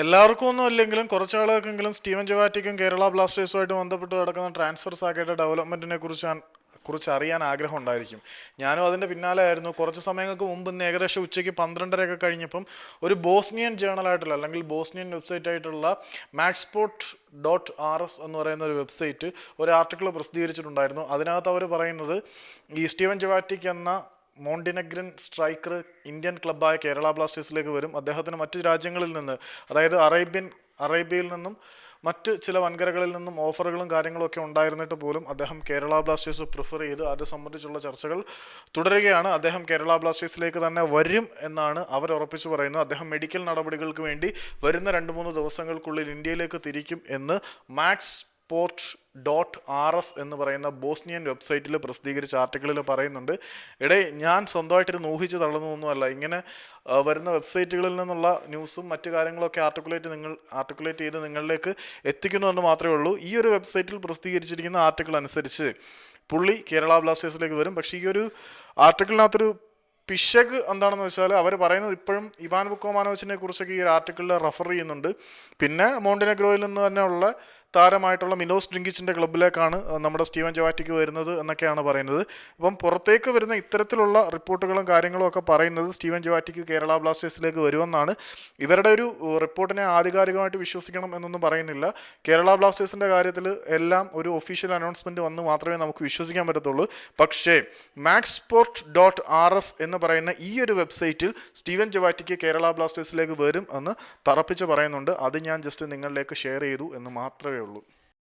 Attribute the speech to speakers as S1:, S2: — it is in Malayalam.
S1: എല്ലാവർക്കും ഒന്നും അല്ലെങ്കിലും കുറച്ചാളുകൾക്കെങ്കിലും സ്റ്റീവൻ ജവാറ്റിക്കും കേരള ബ്ലാസ്റ്റേഴ്സുമായിട്ട് ബന്ധപ്പെട്ട് നടക്കുന്ന ട്രാൻസ്ഫർ സാക്കയുടെ ഡെവലപ്മെന്റിനെ കുറിച്ച് കുറിച്ച് അറിയാൻ ആഗ്രഹം ഉണ്ടായിരിക്കും. ഞാനും അതിന്റെ പിന്നാലെ ആയിരുന്നു. കുറച്ച് സമയങ്ങൾക്ക് മുമ്പ് ഇന്ന് ഏകദേശം ഉച്ചയ്ക്ക് പന്ത്രണ്ടരയൊക്കെ കഴിഞ്ഞപ്പം ഒരു ബോസ്നിയൻ ജേണൽ ആയിട്ടുള്ള അല്ലെങ്കിൽ ബോസ്നിയൻ വെബ്സൈറ്റ് ആയിട്ടുള്ള മാക്സ്പോർട്ട് ഡോട്ട് ആർ എസ് എന്ന് പറയുന്ന ഒരു വെബ്സൈറ്റ് ഒരു ആർട്ടിക്കിൾ പ്രസിദ്ധീകരിച്ചിട്ടുണ്ടായിരുന്നു. അതിനകത്ത് അവർ പറയുന്നത് ഈ സ്റ്റീവൻ ജവാറ്റിക് എന്ന മോണ്ടിനഗ്രൻ സ്ട്രൈക്കർ ഇന്ത്യൻ ക്ലബ്ബായ കേരള ബ്ലാസ്റ്റേഴ്സിലേക്ക് വരും. അദ്ദേഹത്തിന് മറ്റു രാജ്യങ്ങളിൽ നിന്ന് അതായത് അറേബ്യൻ അറേബ്യയിൽ നിന്നും മറ്റ് ചില വൻകരകളിൽ നിന്നും ഓഫറുകളും കാര്യങ്ങളും ഒക്കെ ഉണ്ടായിരുന്നിട്ട് പോലും അദ്ദേഹം കേരള ബ്ലാസ്റ്റേഴ്സ് പ്രിഫർ ചെയ്ത് അത് സംബന്ധിച്ചുള്ള ചർച്ചകൾ തുടരുകയാണ്. അദ്ദേഹം കേരള ബ്ലാസ്റ്റേഴ്സിലേക്ക് തന്നെ വരും എന്നാണ് അവർ ഉറപ്പിച്ചു പറയുന്നത്. അദ്ദേഹം മെഡിക്കൽ നടപടികൾക്ക് വേണ്ടി വരുന്ന രണ്ട് മൂന്ന് ദിവസങ്ങൾക്കുള്ളിൽ ഇന്ത്യയിലേക്ക് തിരിക്കും എന്ന് max port dot R S എന്ന് പറയുന്ന ബോസ്നിയൻ വെബ്സൈറ്റിൽ പ്രസിദ്ധീകരിച്ച ആർട്ടിക്കിളിൽ പറയുന്നുണ്ട് ഇടേ ഞാൻ സ്വന്തമായിട്ടിരുന്ന് ഊഹിച്ച് തള്ളുന്നൊന്നുമല്ല ഇങ്ങനെ വരുന്ന വെബ്സൈറ്റുകളിൽ നിന്നുള്ള ന്യൂസും മറ്റു കാര്യങ്ങളൊക്കെ ആർട്ടിക്കുലേറ്റ് നിങ്ങൾ ആർട്ടിക്കുലേറ്റ് ചെയ്ത് നിങ്ങളിലേക്ക് എത്തിക്കുന്നു എന്ന് മാത്രമേ ഉള്ളൂ. ഈ ഒരു വെബ്സൈറ്റിൽ പ്രസിദ്ധീകരിച്ചിരിക്കുന്ന ആർട്ടിക്കിൾ അനുസരിച്ച് പുള്ളി കേരള ബ്ലാസ്റ്റേഴ്സിലേക്ക് വരും. പക്ഷേ ഈ ഒരു ആർട്ടിക്കിളിനകത്തൊരു പിശക് എന്താണെന്ന് വെച്ചാൽ അവർ പറയുന്നത് ഇപ്പോഴും ഇവാൻ ബുക്കോമാനോവിച്ചിനെ കുറിച്ചൊക്കെ ഈ ഒരു ആർട്ടിക്കിളിൽ റെഫർ ചെയ്യുന്നുണ്ട്. പിന്നെ മോണ്ടിനെഗ്രോയിൽ നിന്ന് തന്നെയുള്ള താരമായിട്ടുള്ള മിലോസ് ഡ്രിങ്കിച്ചിന്റെ ക്ലബിലേക്കാണ് നമ്മുടെ സ്റ്റീവൻ ജവാറ്റിക്ക് വരുന്നത് എന്നൊക്കെയാണ് പറയുന്നത്. അപ്പം പുറത്തേക്ക് വരുന്ന ഇത്തരത്തിലുള്ള റിപ്പോർട്ടുകളും കാര്യങ്ങളും ഒക്കെ പറയുന്നത് സ്റ്റീവൻ ജവാറ്റിക്ക് കേരള ബ്ലാസ്റ്റേഴ്സിലേക്ക് വരുമെന്നാണ്. ഇവരുടെ ഒരു റിപ്പോർട്ടിനെ ആധികാരികമായിട്ട് വിശ്വസിക്കണം എന്നൊന്നും പറയുന്നില്ല. കേരള ബ്ലാസ്റ്റേഴ്സിന്റെ കാര്യത്തിൽ എല്ലാം ഒരു ഒഫീഷ്യൽ അനൗൺസ്മെന്റ് വന്ന് മാത്രമേ നമുക്ക് വിശ്വസിക്കാൻ പറ്റത്തുള്ളൂ. പക്ഷേ max sport dot R S എന്ന് പറയുന്ന ഈ ഒരു വെബ്സൈറ്റിൽ സ്റ്റീവൻ ജവാറ്റിക്ക് കേരള ബ്ലാസ്റ്റേഴ്സിലേക്ക് വരും എന്ന് തറപ്പിച്ച് പറയുന്നുണ്ട്. അത് ഞാൻ ജസ്റ്റ് നിങ്ങളിലേക്ക് ഷെയർ ചെയ്തു എന്ന് മാത്രമേ ഉള്ളൂ